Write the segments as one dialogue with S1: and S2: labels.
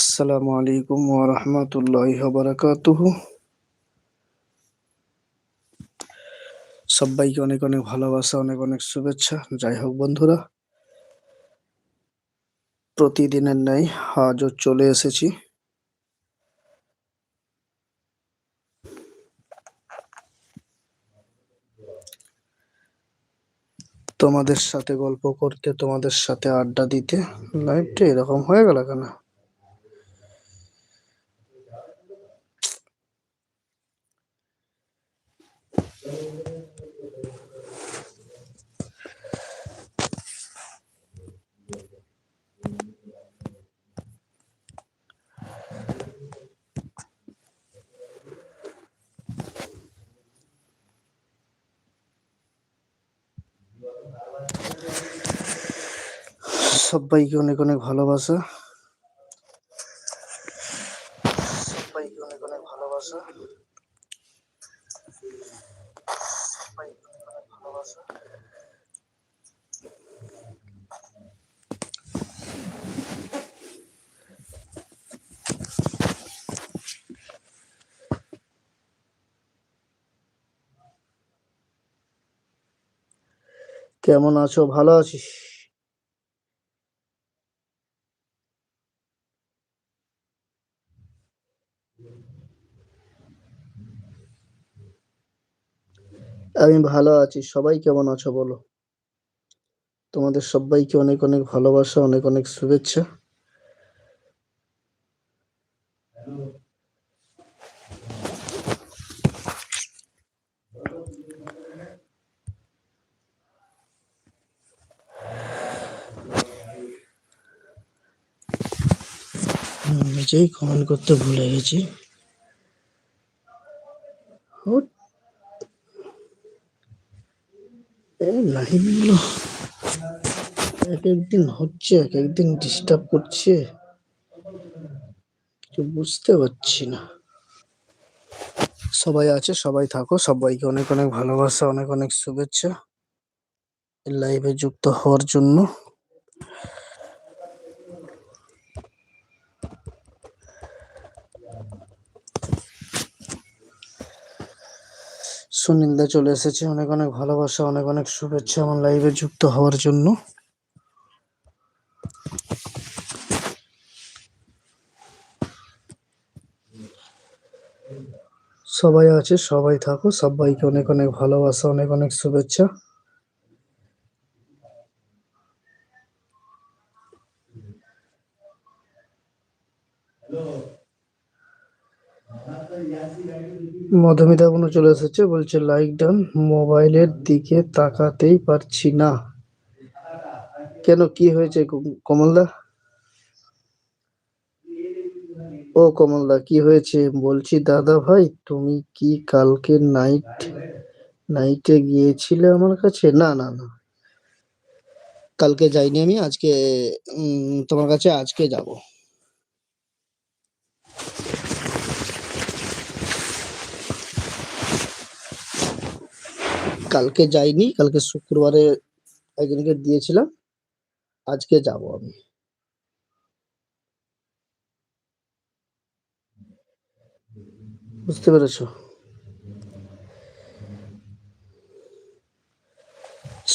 S1: আসসালামু আলাইকুম ওয়া রাহমাতুল্লাহি ওয়া বারাকাতুহু। সবাইকে অনেক অনেক ভালোবাসা, অনেক অনেক শুভেচ্ছা। যাই হোক বন্ধুরা, প্রতিদিনের ন্যায় আজও চলে এসেছি। তোমাদের সাথে গল্প করতে, তোমাদের সাথে আড্ডা দিতে লাইভটা এরকম হয়ে গেল কেন? সবাইকে অনেক অনেক ভালোবাসা। অনেক অনেক ভালোবাসা। কেমন আছো? ভালো আছিস? আমি ভালো আছি। সবাই কেমন আছো বলো? তোমাদের সবাইকে অনেক অনেক ভালোবাসা, অনেক অনেক শুভেচ্ছা। নিজেই কমেন্ট করতে ভুলে গেছি। লাইনগুলো এক একদিন হচ্ছে এক একদিন ডিস্টার্ব করছে। কিছু বুঝতে পারছি না। সবাই আছে, সবাই থাকো, সবাইকে অনেক অনেক ভালোবাসা, অনেক অনেক শুভেচ্ছা। লাইভে যুক্ত হওয়ার জন্য। সুনীলদা চলে এসেছে। অনেক অনেক ভালোবাসা, অনেক অনেক শুভেচ্ছা আমার লাইভে যুক্ত হওয়ার জন্য। সবাই আছে, সবাই থাকো, সবাইকে অনেক অনেক ভালোবাসা, অনেক অনেক শুভেচ্ছা। মধুমিতা কোনো চলে এসেছে, বলছে লাইক ডান মোবাইলের দিকে তাকাতেই পারছি না। কেন, কি হয়েছে কমলদা? ও কমলদা, কি হয়েছে? বলছি, দাদা ভাই, তুমি কি কালকে নাইট নাইটে গিয়েছিলে আমার কাছে? না না না। কালকে যাইনি আমি, আজকে তোমার কাছে আজকে যাব। কালকে যাইনি, কালকে শুক্রবারে একজনকে দিয়েছিলাম। আজকে যাব আমি। বুঝতে পেরেছ?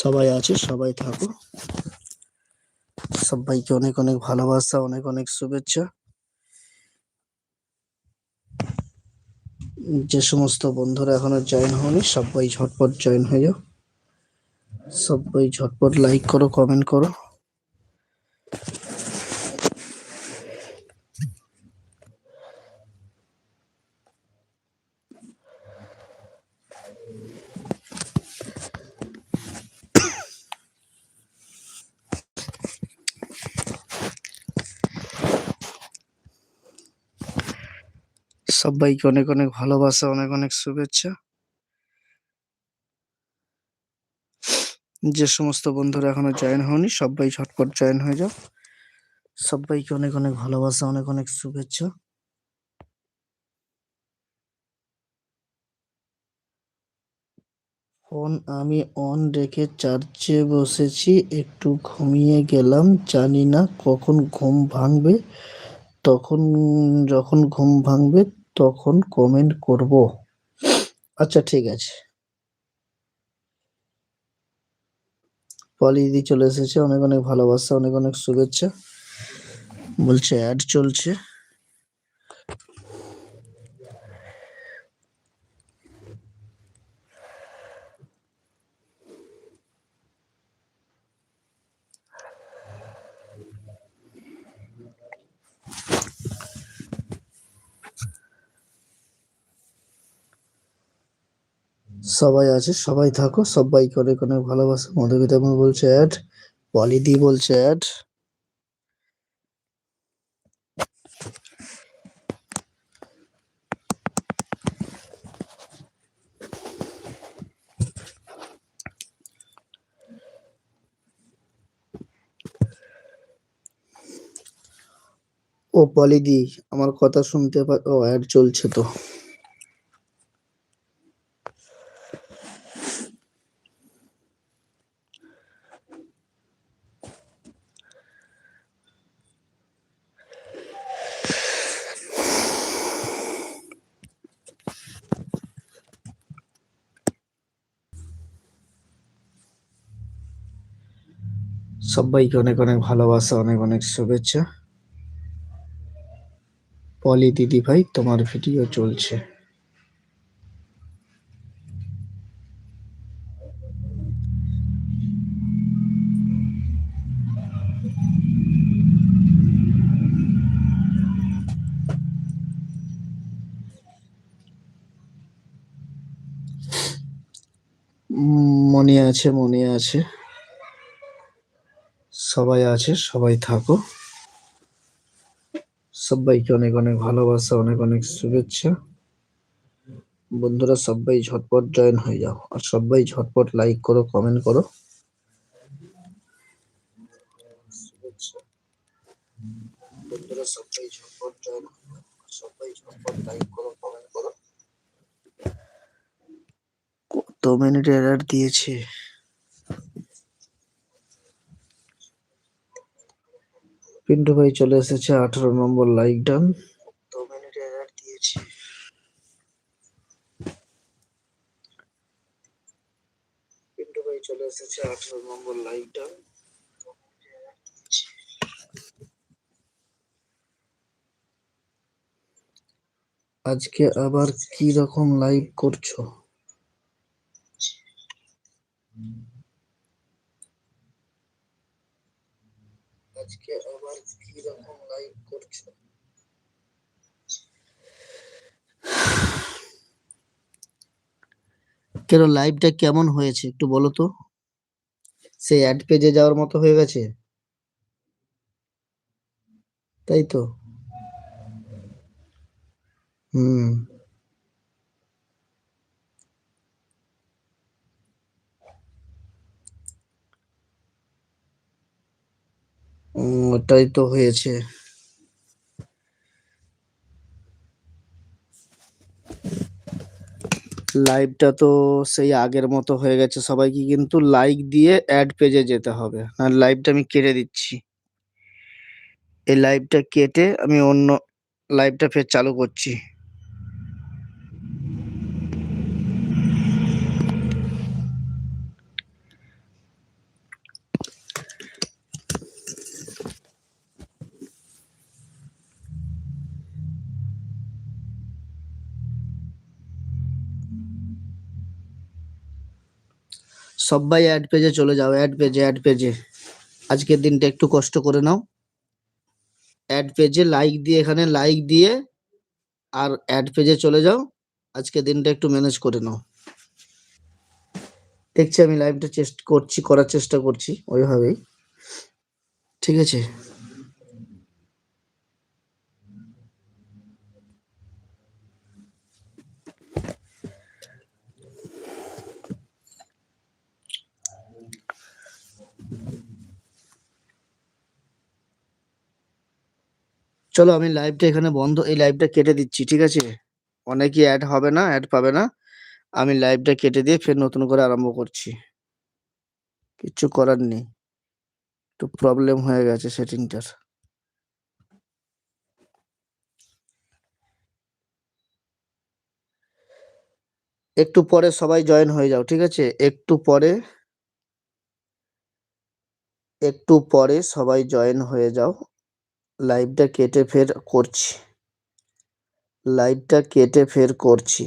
S1: সবাই আছে, সবাই থাকো। সবাইকে অনেক অনেক ভালোবাসা, অনেক অনেক শুভেচ্ছা। যে সমস্ত বন্ধুরা এখনও জয়েন হয়নি সবাই ঝটপট জয়েন হয়ে যাও। সবাই ঝটপট লাইক করো কমেন্ট করো। সবাইকে অনেক অনেক ভালোবাসা, অনেক অনেক শুভেচ্ছা। যে সমস্ত বন্ধুরা এখনও জয়েন হয়নি, সবাই ঝটপট জয়েন হয়ে যাও। সবাইকে অনেক অনেক ভালোবাসা, অনেক অনেক শুভেচ্ছা। ফোন আমি অন রেখে চার্জে বসেছি, একটু ঘুমিয়ে গেলাম, জানি না কখন ঘুম ভাঙবে। তখন যখন ঘুম ভাঙবে তখন কমেন্ট করব। আচ্ছা ঠিক আছে। পলি দিদি চলে এসেছে, অনেক অনেক ভালোবাসা, অনেক অনেক শুভেচ্ছা। বলছে অ্যাড চলছে। সবাই আছে, সবাই থাকো সবাইকে অনেক অনেক ভালোবাসা মা বলছে অ্যাড পলিদি বলছে অ্যাড ও পলিদি আমার কথা শুনতে পা ও অ্যাড চলছে তো। সবাইকে অনেক অনেক ভালোবাসা, অনেক অনেক শুভেচ্ছা। পলি দিদি ভাই, তোমার ভিডিও চলছে। মনে আছে মনে আছে। সবাই আছে, সবাই থাকো। সবাইকে অনেক অনেক ভালোবাসা, অনেক অনেক শুভেচ্ছা। বন্ধুরা, সবাই ঝটপট জয়েন হয়ে যাও আর সবাই ঝটপট লাইক করো কমেন্ট করো। কমেন্ট করো কত মিনিট এরার দিয়েছে? পিন্টু ভাই চলে এসেছে আঠারো number like done. Minute error দিয়েছে। পিন্টু ভাই চলে এসেছে আঠারো নম্বর লাইক ডান। আজকে আবার কি রকম লাইভ করছ? আজকে লাইভ করছ কেন লাইভটা কেমন হয়েছে? একটু বলো তো। সেই অ্যাড পেজে যাওয়ার মতো হয়ে গেছে? তাই তো। হুম। ওটাই তো হয়েছে। লাইভটা তো সেই আগের মতো হয়ে গেছে। সবাইকে কিন্তু লাইক দিয়ে অ্যাড পেজে যেতে হবে। আর লাইভটা আমি কেটে দিচ্ছি। এই লাইভটা কেটে আমি অন্য লাইভটা ফের চালু করছি। সবাই অ্যাড পেজে চলে যাও অ্যাড পেজে অ্যাড পেজে আজকের দিনটা একটু কষ্ট করে নাও। অ্যাড পেজে লাইক দিয়ে, এখানে লাইক দিয়ে আর অ্যাড পেজে চলে যাও। আজকের দিনটা একটু ম্যানেজ করে নাও। দেখছি আমি লাইভটা চেষ্টা করছি, করার চেষ্টা করছি, ওইভাবেই। ঠিক আছে? চলো আমি লাইভটা এখানে বন্ধ, এই লাইভটা কেটে দিচ্ছি, ঠিক আছে? অনেকেই অ্যাড হবে না অ্যাড পাবে না। আমি লাইভটা কেটে দিয়ে ফের নতুন করে আরম্ভ করছি। কিচ্ছু করার নেই। একটু প্রবলেম হয়ে গেছে সেটিংটার একটু পরে সবাই জয়েন হয়ে যাও, ঠিক আছে? একটু পরে একটু পরে সবাই জয়েন হয়ে যাও। লাইভটা কেটে ফের করছি। লাইভটা কেটে ফের করছি।